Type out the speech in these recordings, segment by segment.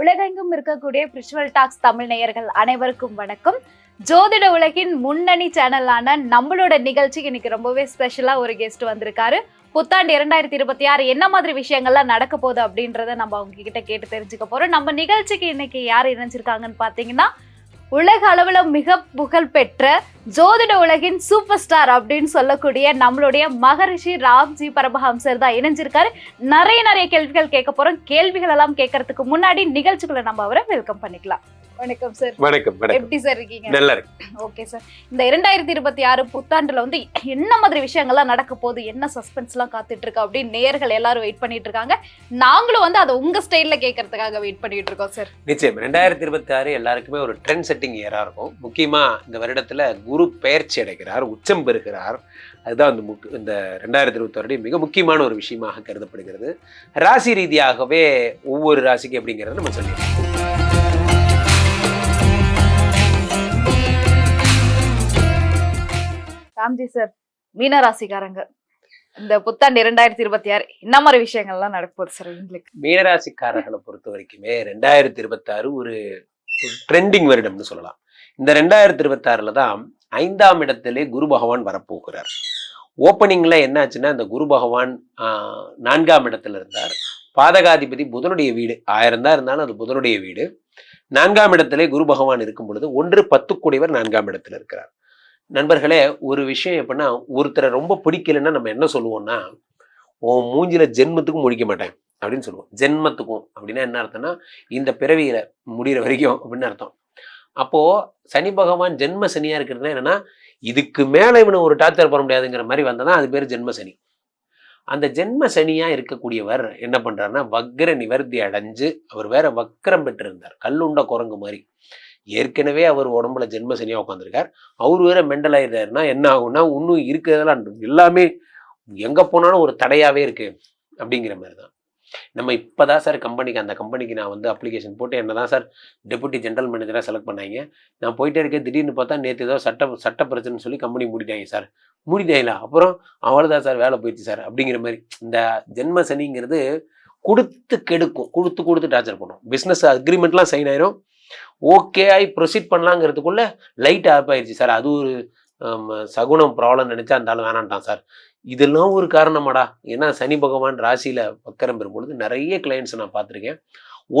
உலகெங்கும் இருக்கக்கூடிய பிரிச்சுவல் டாக்ஸ் தமிழ் நேயர்கள் அனைவருக்கும் வணக்கம். ஜோதிட உலகின் முன்னணி சேனலான நம்மளோட நிகழ்ச்சிக்கு இன்னைக்கு ரொம்பவே ஸ்பெஷலா ஒரு கெஸ்ட் வந்திருக்காரு. புத்தாண்டு இரண்டாயிரத்தி இருபத்தி ஆறு என்ன மாதிரி விஷயங்கள்லாம் நடக்க போகுது அப்படின்றத நம்ம அவங்க கிட்ட கேட்டு தெரிஞ்சுக்க போறோம். நம்ம நிகழ்ச்சிக்கு இன்னைக்கு யார் இணைஞ்சிருக்காங்கன்னு பாத்தீங்கன்னா உலக அளவுல மிக புகழ் பெற்ற ஜோதிட உலகின் சூப்பர் ஸ்டார் அப்படின்னு சொல்லக்கூடிய நம்மளுடைய மகரிஷி ராம்ஜி பரமஹம்சர் தான் இணைஞ்சிருக்காரு. நிறைய நிறைய கேள்விகள் கேட்க போறோம். கேள்விகள் எல்லாம் கேட்கறதுக்கு முன்னாடி நிகழ்ச்சிக்குள்ள நம்ம அவரை வெல்கம் பண்ணிக்கலாம். வணக்கம் சார் வணக்கம் எப்படி சார் இருக்கீங்க? நல்லா இருக்கு ஓகே சார் இந்த இரண்டாயிரத்தி இருபத்தி ஆறு புத்தாண்டுல வந்து என்ன மாதிரி விஷயங்கள்லாம் நடக்க போகுது? என்ன சஸ்பென்ஸ் எல்லாம் காத்துட்டு இருக்கு அப்படின்னு நேயர்கள் எல்லாரும் வெயிட் பண்ணிட்டு இருக்காங்க. நாங்களும் வந்து அதை உங்க ஸ்டைல்ல கேட்கறதுக்காக வெயிட் பண்ணிட்டு இருக்கோம் சார் நிச்சயம். ரெண்டாயிரத்தி இருபத்தி ஆறு எல்லாருக்குமே ஒரு ட்ரெண்ட் செட்டிங் இயரா இருக்கும். முக்கியமா இந்த வருடத்துல குரு பெயர்ச்சி அடைகிறார் உச்சம் பெறுகிறார். அதுதான் இந்த முக் இந்த ரெண்டாயிரத்தி இருபத்தி மிக முக்கியமான ஒரு விஷயமாக கருதப்படுகிறது. ராசி ரீதியாகவே ஒவ்வொரு ராசிக்கு அப்படிங்கிறத நம்ம சொல்லிடுறோம் ராம்ஜி சார் மீனராசிக்காரங்க. இந்த புத்தாண்டு இரண்டாயிரத்தி இருபத்தி ஆறு என்ன மாதிரி விஷயங்கள்லாம் நடக்க சார் எங்களுக்கு. மீனராசிக்காரர்களை பொறுத்த வரைக்குமே ரெண்டாயிரத்தி இருபத்தாறு ஒரு ட்ரெண்டிங் வருடம்னு சொல்லலாம். இந்த ரெண்டாயிரத்தி இருபத்தாறுல தான் ஐந்தாம் இடத்திலே குரு பகவான் வரப்போகிறார். ஓப்பனிங்ல என்னாச்சுன்னா இந்த குரு பகவான் நான்காம் இடத்துல இருந்தார். பாதகாதிபதி புதனுடைய வீடு. ஆயிரம் தான் இருந்தாலும் அது புதனுடைய வீடு. நான்காம் இடத்திலே குரு பகவான் இருக்கும் பொழுது ஒன்று பத்து கூடியவர் நான்காம் இடத்துல இருக்கிறார். நண்பர்களே ஒரு விஷயம் எப்படின்னா ஒருத்தரை ரொம்ப பிடிக்கலைன்னா நம்ம என்ன சொல்லுவோம்னா உன் மூஞ்சில ஜென்மத்துக்கும் முடிக்க மாட்டேன் அப்படின்னு சொல்லுவோம். ஜென்மத்துக்கும் அப்படின்னா என்ன அர்த்தம்னா இந்த பிறவியில முடிகிற வரைக்கும் அப்படின்னு அர்த்தம். அப்போ சனி பகவான் ஜென்ம சனியா இருக்கிறதுனா என்னன்னா இதுக்கு மேல இவனை ஒரு டார்ச்சர் பண்ண முடியாதுங்கிற மாதிரி வந்தா அது பேர் ஜென்ம சனி. அந்த ஜென்ம சனியா இருக்கக்கூடியவர் என்ன பண்றாருன்னா வக்ர நிவர்த்தி அடைஞ்சு அவர் வேற வக்ரம் பெற்றிருந்தார். கல்லுண்ட குரங்கு மாதிரி. ஏற்கனவே அவர் உடம்புல ஜென்ம சனியாக உட்காந்துருக்கார் அவர் வேற மெண்டல் ஆயிடுறாருன்னா என்ன ஆகும்னா இன்னும் இருக்கிறதெல்லாம் எல்லாமே எங்க போனாலும் ஒரு தடையாவே இருக்கு அப்படிங்கிற மாதிரி தான் நம்ம இப்போதான் சார் கம்பெனிக்கு அந்த கம்பெனிக்கு நான் வந்து அப்ளிகேஷன் போட்டு என்ன தான் சார் டெபுட்டி ஜென்ரல் மேனேஜராக செலக்ட் பண்ணாங்க. நான் போயிட்டே இருக்கேன் திடீர்னு பார்த்தா நேற்று ஏதோ சட்ட சட்ட பிரச்சனைன்னு சொல்லி கம்பெனி மூடிட்டாங்க சார் மூடிட்டாங்களா? அப்புறம் அவ்வளோதான் சார் வேலை போயிடுச்சு சார் அப்படிங்கிற மாதிரி. இந்த ஜென்ம சனிங்கிறது கொடுத்து கெடுக்கும் கொடுத்து கொடுத்து டார்ச்சர் பண்ணும். பிஸ்னஸ் அக்ரிமெண்ட்லாம் சைன் ஆயிரும். ஓகே ஆகி ப்ரொசீட் பண்ணலாங்கிறதுக்குள்ள லைட் ஆப் ஆயிடுச்சு சார் அது ஒரு சகுனம் ப்ராப்ளம் நினைச்சா அந்த வேணான்ட்டான் சார் இதெல்லாம் ஒரு காரணமாடா. ஏன்னா சனி பகவான் ராசியில வக்கரம் பெறும்பொழுது நிறைய கிளைண்ட்ஸ் நான் பார்த்துருக்கேன்.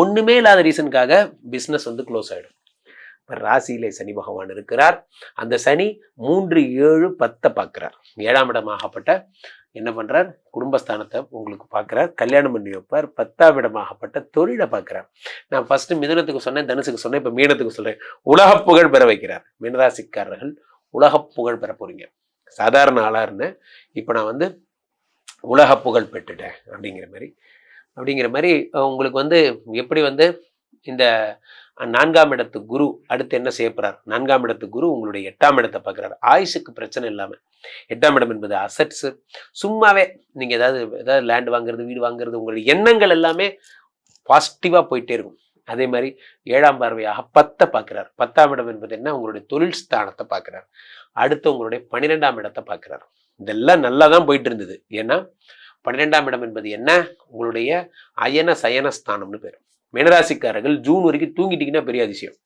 ஒன்றுமே இல்லாத ரீசனுக்காக பிஸ்னஸ் வந்து க்ளோஸ் ஆயிடும். ராசியிலே சனி பகவான் இருக்கிறார். அந்த சனி மூன்று ஏழு பத்தை பார்க்கிறார். ஏழாம் இடமாகப்பட்ட என்ன பண்ணுறார் குடும்பஸ்தானத்தை உங்களுக்கு பார்க்குறார். கல்யாணம் பண்ணி வைப்பார். பத்தாம் இடமாகப்பட்ட தொழிலை பார்க்குறார். நான் ஃபஸ்ட்டு மிதுனத்துக்கு சொன்னேன் தனுசுக்கு சொன்னேன் இப்போ மீனத்துக்கு சொல்கிறேன் உலக புகழ் பெற வைக்கிறார். மீனராசிக்காரர்கள் உலக புகழ் பெற போகிறீங்க சாதாரண ஆளாக இருந்தேன். இப்போ நான் வந்து உலக புகழ் பெற்றுட்டேன் அப்படிங்கிற மாதிரி. அப்படிங்கிற மாதிரி உங்களுக்கு வந்து எப்படி வந்து இந்த நான்காம் இடத்து குரு அடுத்து என்ன செய்ய போறார்? நான்காம் இடத்து குரு உங்களுடைய எட்டாம் இடத்தை பார்க்குறாரு. ஆயுஷுக்கு பிரச்சனை இல்லாமல் எட்டாம் இடம் என்பது அசட்ஸு சும்மாவே நீங்கள் ஏதாவது ஏதாவது லேண்ட் வாங்குறது வீடு வாங்குறது உங்களுடைய எண்ணங்கள் எல்லாமே பாசிட்டிவாக போயிட்டே இருக்கும். அதே மாதிரி ஏழாம் பார்வையாக பத்தை பார்க்குறார். பத்தாம் இடம் என்பது என்ன? உங்களுடைய தொழில் ஸ்தானத்தை பார்க்குறார். அடுத்து உங்களுடைய பன்னிரெண்டாம் இடத்தை பார்க்குறார். இதெல்லாம் நல்லா தான் போயிட்டு இருந்தது. ஏன்னா பன்னிரெண்டாம் இடம் என்பது என்ன? உங்களுடைய அயன சயன ஸ்தானம்னு பேர். மீனராசிக்காரர்கள் ஜூன் வரைக்கும் தூங்கிட்டீங்கன்னா பெரிய அதிசயம்.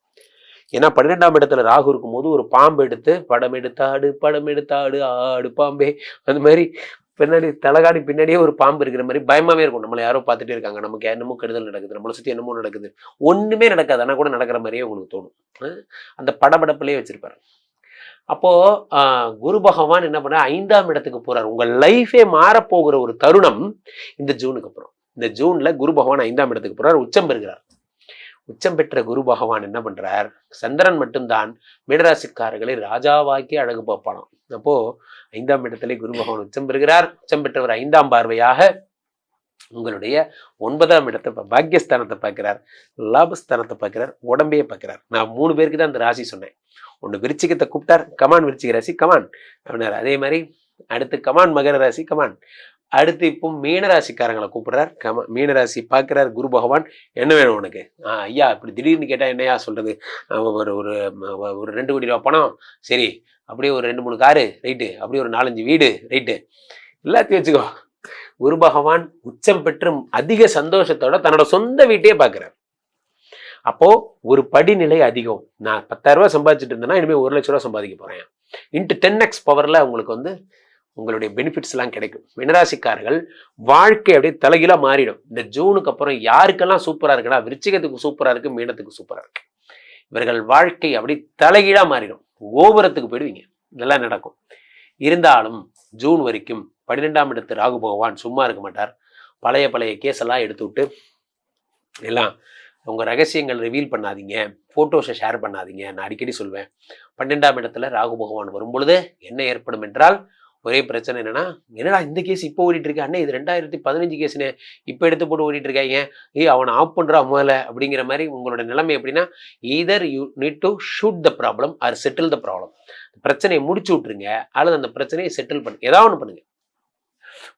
ஏன்னா பன்னிரெண்டாம் இடத்துல ராகு இருக்கும்போது ஒரு பாம்பு எடுத்து படம் எடுத்தாடு படம் எடுத்தாடு ஆடு பாம்பே அந்த மாதிரி பின்னாடி தலகாணி பின்னாடியே ஒரு பாம்பு இருக்கிற மாதிரி பயமாவே இருக்கும். நம்மளை யாரோ பார்த்துட்டே இருக்காங்க. நமக்கு என்னமோ கெடுதல் நடக்குது நம்மளை சுற்றி என்னமோ நடக்குது. ஒன்றுமே நடக்காது. ஆனால் கூட நடக்கிற மாதிரியே உங்களுக்கு தோணும். அந்த படபடப்புலேயே வச்சிருப்பாரு. அப்போது குரு பகவான் என்ன பண்ண ஐந்தாம் இடத்துக்கு போகிறார் உங்கள் லைஃபே மாறப்போகிற ஒரு தருணம் இந்த ஜூனுக்கு அப்புறம். இந்த ஜூன்ல குரு பகவான் ஐந்தாம் இடத்துக்கு போறார் உச்சம் பெறுகிறார். உச்சம் பெற்ற குரு பகவான் என்ன பண்றார்? சந்திரன் மட்டும்தான் மீனராசிக்காரர்களை ராஜாவாக்கி அழகு பார்ப்பானாம். அப்போ ஐந்தாம் இடத்திலே குரு பகவான் உச்சம் பெறுகிறார். உச்சம் பெற்றவர் ஐந்தாம் பார்வையாக உங்களுடைய ஒன்பதாம் இடத்தை பாக்கியஸ்தானத்தை பார்க்கிறார். லாபஸ்தானத்தை பார்க்கிறார். உடம்பையே பார்க்கிறார். நான் மூணு பேருக்கு தான் அந்த ராசி சொன்னேன். ஒன்று விருச்சிகத்தை கூப்பிட்டார். கமான் விருச்சிக ராசி கமான். அப்படின்னாரு. அதே மாதிரி அடுத்து கமான் மகர ராசி கமான். அடுத்து இப்போ மீனராசிக்காரங்களை கூப்பிடுறார். கம மீனராசி பார்க்குறார். குரு பகவான் என்ன வேணும் உனக்கு? ஆ ஐயா இப்படி திடீர்னு கேட்டால் என்னையா சொல்றது? ஒரு ஒரு ஒரு ரெண்டு கோடி ரூபா பணம். சரி அப்படியே ஒரு ரெண்டு மூணு காரு ரைட்டு. அப்படியே ஒரு நாலஞ்சு வீடு ரைட்டு. எல்லாத்தையும் வச்சுக்கோ. குரு பகவான் உச்சம் பெற்று அதிக சந்தோஷத்தோட தன்னோட சொந்த வீட்டையே பார்க்குறார். அப்போ ஒரு படிநிலை அதிகம். நான் பத்தாயிரம் ரூபாய் சம்பாதிச்சுட்டு இருந்தேன்னா இனிமேல் ஒரு லட்ச ரூபா சம்பாதிக்க போறேன். இன்ட்டு டென் எக்ஸ் பவர்ல உங்களுக்கு வந்து உங்களுடைய பெனிஃபிட்ஸ் எல்லாம் கிடைக்கும். மினராசிக்காரர்கள் வாழ்க்கை அப்படியே தலைகீழா மாறிடும். இந்த ஜூனுக்கு அப்புறம் யாருக்கெல்லாம் சூப்பரா இருக்குன்னா விருச்சிகத்துக்கு சூப்பரா இருக்கு மீனத்துக்கு சூப்பரா இருக்கு. இவர்கள் வாழ்க்கை அப்படி தலைகீழா மாறிடும். கோபுரத்துக்கு போயிடுவீங்க. இதெல்லாம் நடக்கும். இருந்தாலும் ஜூன் வரைக்கும் பன்னிரெண்டாம் இடத்து ராகு பகவான் சும்மா இருக்க மாட்டார். பழைய பழைய கேஸ் எல்லாம் எடுத்து விட்டு எல்லாம் உங்கள் ரகசியங்கள் ரிவீல் பண்ணாதீங்க. ஃபோட்டோஸை ஷேர் பண்ணாதீங்க. நான் அடிக்கடி சொல்வேன். பன்னெண்டாம் இடத்துல ராகு பகவான் வரும் பொழுது என்ன ஏற்படும் என்றால் ஒரே பிரச்சனை என்னன்னா என்னடா இந்த கேஸ் இப்போ ஓடிட்டு இருக்கு அண்ணே இது ரெண்டாயிரத்தி பதினஞ்சு கேஸ்னு இப்போ எடுத்து போட்டு ஓடிட்டு இருக்காங்க ஏய் அவனை ஆஃப் பண்ணுறா முதல்ல அப்படிங்கிற மாதிரி உங்களோட நிலைமை எப்படின்னா either you need to shoot the problem or settle the problem பிரச்சனையை முடிச்சு விட்டுருங்க. அல்லது அந்த பிரச்சனையை செட்டில் பண்ணுங்க ஏதாவது ஒன்று பண்ணுங்க.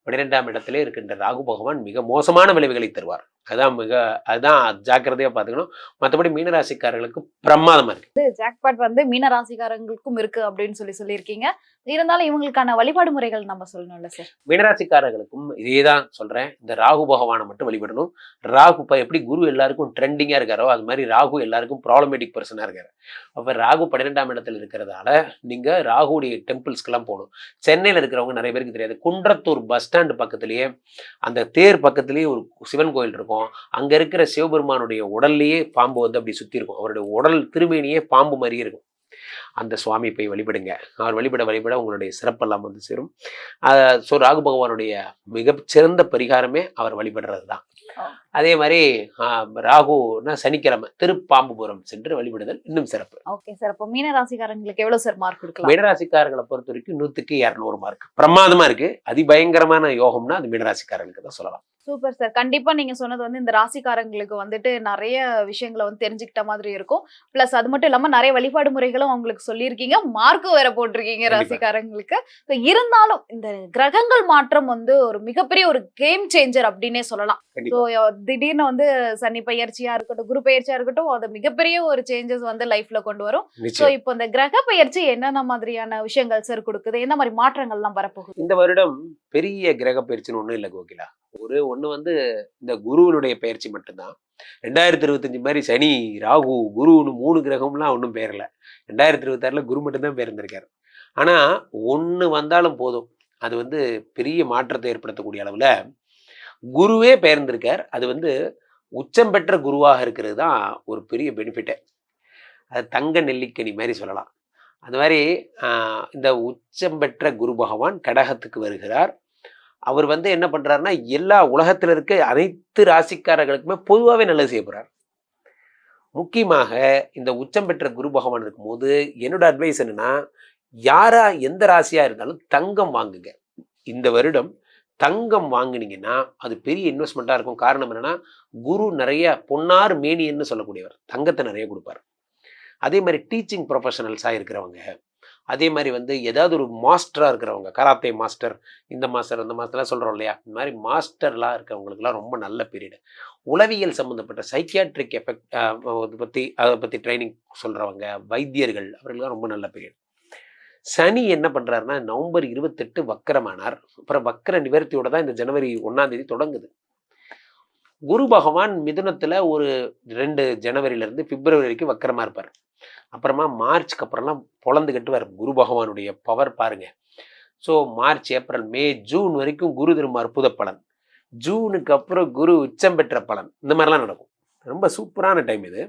பன்னிரெண்டாம் இடத்திலே இருக்கின்ற ராகு பகவான் மிக மோசமான விளைவுகளை தருவார். அதான் மிக அதுதான் ஜாக்கிரதையா பார்த்துக்கணும். மற்றபடி மீனராசிக்காரர்களுக்கு பிரமாதமா இருக்கு. ஜாக்பாட் வந்து மீன ராசிக்காரங்களுக்கும் இருக்கு அப்படின்னு சொல்லி சொல்லியிருக்கீங்க. இருந்தாலும் இவங்களுக்கான வழிபாடு முறைகள் நம்ம சொல்லணும்ல சார்? மீனராசிக்காரர்களுக்கும் இதே தான் சொல்றேன். இந்த ராகு பகவானை மட்டும் வழிபடணும். ராகு இப்போ எப்படி குரு எல்லாருக்கும் ட்ரெண்டிங்கா இருக்காரோ அது மாதிரி ராகு எல்லாருக்கும் ப்ராப்ளமேட்டிக் பர்சனா இருக்காரு. அப்ப ராகு பன்னிரெண்டாம் இடத்துல இருக்கிறதால நீங்க ராகுடைய டெம்பிள்ஸ்க்கெல்லாம் போகணும். சென்னையில இருக்கிறவங்க நிறைய பேருக்கு தெரியாது. குன்றத்தூர் பஸ் ஸ்டாண்டு பக்கத்திலேயே அந்த தேர் பக்கத்திலேயே ஒரு சிவன் கோயில் இருக்கும். அங்க இருக்கிற சிவபெருமானுடைய உடல்லையே பாம்பு வந்து அப்படி சுத்தி இருக்கும். அவருடைய உடல் திருமேனியே பாம்பு மாதிரியே இருக்கும். அந்த சுவாமி போய் வழிபடுங்க. அவர் வழிபட வழிபட உங்களுடைய சிறப்பெல்லாம் வந்து சேரும். ஸோ ராகு பகவானுடைய மிகச்சிறந்த பரிகாரமே அவர் வழிபடுறது தான். அதே மாதிரி ராகுனா சனிக்கிழமை திருப்பாம்புபுரம் சென்று வழிபடுதல் இன்னும் சிறப்பு. Okay sir. அப்போ மீன ராசிக்காரங்களுக்கு எவ்வளவு சார் மார்க் கொடுக்கலாம்? மீனராசிக்காரர்களை பொறுத்த வரைக்கும் நூத்துக்கு இரநூறு மார்க் பிரமாதமா இருக்கு. அதிபயங்கரமான யோகம்னா அது மீனராசிக்காரர்களுக்கு தான் சொல்லலாம். Super sir. கண்டிப்பா நீங்க சொன்னது வந்து இந்த ராசிக்காரங்களுக்கு வந்துட்டு நிறைய விஷயங்களை வந்து தெரிஞ்சுக்கிட்ட மாதிரி இருக்கும். பிளஸ் அது மட்டும் இல்லாம நிறைய வழிபாடு முறைகளும் அவங்களுக்கு சொல்லியிருக்கீங்க. மார்க்கும் வேற போட்டிருக்கீங்க. ராசிக்காரங்களுக்கு. இருந்தாலும் இந்த கிரகங்கள் மாற்றம் வந்து ஒரு மிகப்பெரிய ஒரு கேம் சேஞ்சர் அப்படின்னே சொல்லலாம். ஸோ திடீர்னு வந்து சனி பயிற்சியா இருக்கட்டும் குரு பயிற்சியா இருக்கட்டும் அது மிகப்பெரிய ஒரு சேஞ்சஸ் வந்து லைஃப்ல கொண்டு வரும். ஸோ நிச்சயம். இப்போ இந்த கிரக பயிற்சி என்னென்ன மாதிரியான விஷயங்கள் சார் கொடுக்குது? என்ன மாதிரி மாற்றங்கள்லாம் வரப்போகுது? இந்த வருடம் பெரிய கிரக பயிற்சின்னு ஒண்ணும் இல்லை கோகிலா. ஒரு ஒன்று வந்து இந்த குருவினுடைய பயிற்சி மட்டும்தான். ரெண்டாயிரத்தி இருபத்தஞ்சு மாதிரி சனி ராகு குருன்னு மூணு கிரகம்லாம் ஒன்றும் பேரல. ரெண்டாயிரத்தி இருபத்தாறில் குரு மட்டும்தான் பேர்ந்திருக்காரு. ஆனால் ஒன்று வந்தாலும் போதும். அது வந்து பெரிய மாற்றத்தை ஏற்படுத்தக்கூடிய அளவில் குருவே பெயர்ந்திருக்கார். அது வந்து உச்சம் பெற்ற குருவாக இருக்கிறது தான் ஒரு பெரிய பெனிஃபிட்டே அது தங்க நெல்லிக்கனி மாதிரி சொல்லலாம். அந்த மாதிரி இந்த உச்சம் பெற்ற குரு பகவான் கடகத்துக்கு வருகிறார். அவர் வந்து என்ன பண்ணுறாருன்னா எல்லா உலகத்தில் இருக்க அனைத்து ராசிக்காரர்களுக்குமே பொதுவாகவே நல்லது செய்ய போகிறார் முக்கியமாக இந்த உச்சம் பெற்ற குரு பகவான் இருக்கும்போது என்னோட அட்வைஸ் என்னன்னா யாரா எந்த ராசியா இருந்தாலும் தங்கம் வாங்குங்க. இந்த வருடம் தங்கம் வாங்கினீங்கன்னா அது பெரிய இன்வெஸ்ட்மெண்ட்டாக இருக்கும். காரணம் என்னன்னா குரு நிறைய பொன்னார் மேனியன்னு சொல்லக்கூடியவர். தங்கத்தை நிறைய கொடுப்பார். அதே மாதிரி டீச்சிங் ப்ரொஃபஷனல்ஸாக இருக்கிறவங்க அதே மாதிரி வந்து ஏதாவது ஒரு மாஸ்டராக இருக்கிறவங்க கராத்தே மாஸ்டர் இந்த மாஸ்டர் அந்த மாஸ்டர்லாம் சொல்கிறோம் இல்லையா? இந்த மாதிரி மாஸ்டர்லாம் இருக்கிறவங்களுக்குலாம் ரொம்ப நல்ல பீரியடு உளவியல் சம்மந்தப்பட்ட சைக்கியாட்ரிக் எஃபெக்ட் அதை பற்றி அதை பற்றி ட்ரைனிங் சொல்கிறவங்க வைத்தியர்கள் அவர்களுக்கெல்லாம் ரொம்ப நல்ல பீரியட் சனி என்ன பண்ணுறாருன்னா நவம்பர் இருபத்தெட்டு வக்கரமானார். அப்புறம் வக்கர நிவர்த்தியோட தான் இந்த ஜனவரி ஒன்றாம் தேதி தொடங்குது. குரு பகவான் மிதுனத்தில் ஒரு ரெண்டு ஜனவரியிலேருந்து பிப்ரவரி வரைக்கும் வக்கரமாக இருப்பார். அப்புறமா மார்ச்க்கு அப்புறம்லாம் பொழந்து கட்டுவார். குரு பகவானுடைய பவர் பாருங்கள் so March April May June வரைக்கும் குரு திரும்ப அற்புத பலன். ஜூனுக்கு அப்புறம் குரு உச்சம் பெற்ற பலன். இந்த மாதிரிலாம் நடக்கும். ரொம்ப சூப்பரான டைம் இது.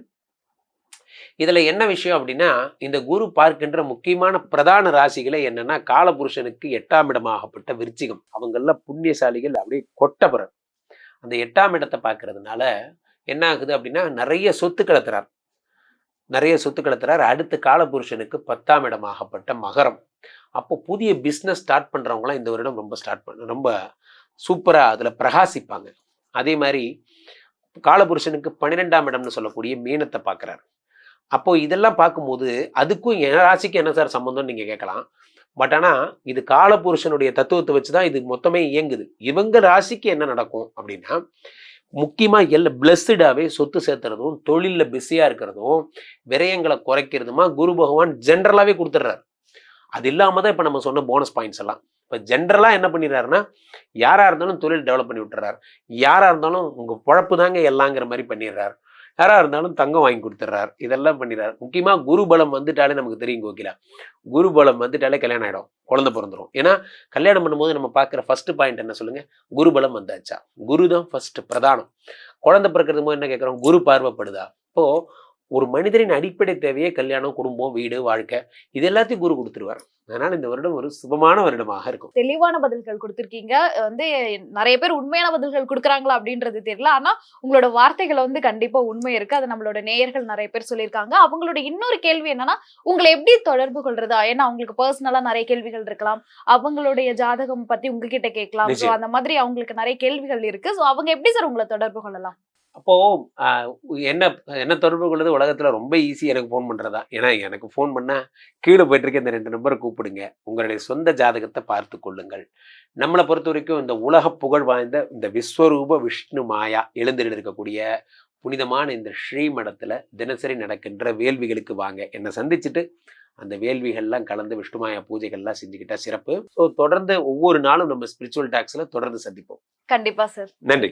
இதில் என்ன விஷயம் அப்படின்னா இந்த குரு பார்க்கின்ற முக்கியமான பிரதான ராசிகளை என்னன்னா காலபுருஷனுக்கு எட்டாம் இடமாகப்பட்ட விருச்சிகம். அவங்கள புண்ணியசாலிகள் அப்படியே கொட்டப்புறம் அந்த எட்டாம் இடத்தை பார்க்கறதுனால என்ன ஆகுது அப்படின்னா நிறைய சொத்து தரார் நிறைய சொத்து தரார் அடுத்த காலபுருஷனுக்கு பத்தாம் இடமாகப்பட்ட மகரம். அப்போ புதிய பிஸ்னஸ் ஸ்டார்ட் பண்ணுறவங்களாம் இந்த வருடம் ரொம்ப ஸ்டார்ட் பண்ண ரொம்ப சூப்பராக அதில் பிரகாசிப்பாங்க. அதே மாதிரி காலபுருஷனுக்கு பன்னிரெண்டாம் இடம்னு சொல்லக்கூடிய மீனத்தை பார்க்குறாரு. அப்போ இதெல்லாம் பார்க்கும்போது அதுக்கும் என் ராசிக்கு என்ன சார் சம்மந்தம்னு நீங்கள் கேட்கலாம். பட் ஆனால் இது காலபுருஷனுடைய தத்துவத்தை வச்சு தான் இது மொத்தமே இயங்குது. இவங்க ராசிக்கு என்ன நடக்கும் அப்படின்னா முக்கியமாக எல்லாம் பிளஸ்டாகவே சொத்து சேர்த்துறதும் தொழிலில் பிஸியாக இருக்கிறதும் விரயங்களை குறைக்கிறதுமா குரு பகவான் ஜென்ரலாகவே கொடுத்துட்றாரு. அது இல்லாமல் தான் இப்போ நம்ம சொன்ன போனஸ் பாயிண்ட்ஸ் எல்லாம். இப்போ ஜென்ரலாக என்ன பண்ணிடுறாருன்னா யாராக இருந்தாலும் தொழில் டெவலப் பண்ணி விட்டுறாரு யாராக இருந்தாலும் உங்கள் பொழப்பு தாங்க எல்லாங்கிற மாதிரி பண்ணிடுறாரு. யாராக இருந்தாலும் தங்கம் வாங்கி கொடுத்துட்றாரு இதெல்லாம் பண்ணிடுறாரு முக்கியமா குரு பலம் வந்துட்டாலே நமக்கு தெரியும் கோகிலா. குரு பலம் வந்துட்டாலே கல்யாணம் ஆகிடும் குழந்தை பிறந்துரும். ஏன்னா கல்யாணம் பண்ணும்போது நம்ம பார்க்குற ஃபர்ஸ்ட் பாயிண்ட் என்ன சொல்லுங்க? குரு பலம் வந்தாச்சா? குரு தான் ஃபர்ஸ்ட் பிரதானம். குழந்தை பிறக்கிறது போது என்ன கேட்குறோம்? குரு பார்வைப்படுதா? இப்போ ஒரு மனிதரின் அடிப்படை தேவையே கல்யாணம் குடும்பம் வீடு வாழ்க்கை. இது எல்லாத்தையும் குரு கொடுத்துருவார். அதனால இந்த வருடம் ஒரு சுபமான வருடமாக இருக்கும். தெளிவான பதில்கள் கொடுத்திருக்கீங்க. வந்து நிறைய பேர் உண்மையான பதில்கள் கொடுக்குறாங்களா அப்படின்றது தெரியல. ஆனா உங்களோட வார்த்தைகளை வந்து கண்டிப்பா உண்மை இருக்கு. அது நம்மளோட நேயர்கள் நிறைய பேர் சொல்லியிருக்காங்க. அவங்களோட இன்னொரு கேள்வி என்னன்னா உங்களை எப்படி தொடர்பு கொள்றதா? ஏன்னா அவங்களுக்கு பர்சனலா நிறைய கேள்விகள் இருக்கலாம். அவங்களுடைய ஜாதகம் பத்தி உங்ககிட்ட கேட்கலாம். ஸோ. அந்த மாதிரி அவங்களுக்கு நிறைய கேள்விகள் இருக்கு. ஸோ அவங்க எப்படி சார் உங்களை தொடர்பு கொள்ளலாம்? அப்போ ஆஹ், என்ன என்ன தொடர்பு கொள்வது உலகத்துல ரொம்ப ஈஸி எனக்கு ஃபோன் பண்றதா? ஏன்னா எனக்கு ஃபோன் பண்ணா கீழே போயிட்டு இருக்க இந்த ரெண்டு நம்பரை கூப்பிடுங்க. உங்களுடைய சொந்த ஜாதகத்தை பார்த்து கொள்ளுங்கள். நம்மளை பொறுத்த வரைக்கும் இந்த உலக புகழ் வாய்ந்த இந்த விஸ்வரூப விஷ்ணு மாயா எழுந்தில் இருக்கக்கூடிய புனிதமான இந்த ஸ்ரீமடத்துல தினசரி நடக்கின்ற வேள்விகளுக்கு வாங்க. என்னை சந்திச்சுட்டு அந்த வேள்விகள்லாம் கலந்து விஷ்ணுமாயா பூஜைகள்லாம் செஞ்சுக்கிட்டா சிறப்பு. ஸோ தொடர்ந்து ஒவ்வொரு நாளும் நம்ம ஸ்பிரிச்சுவல் டாக்ஸ்ல தொடர்ந்து சந்திப்போம். கண்டிப்பா சார் நன்றி.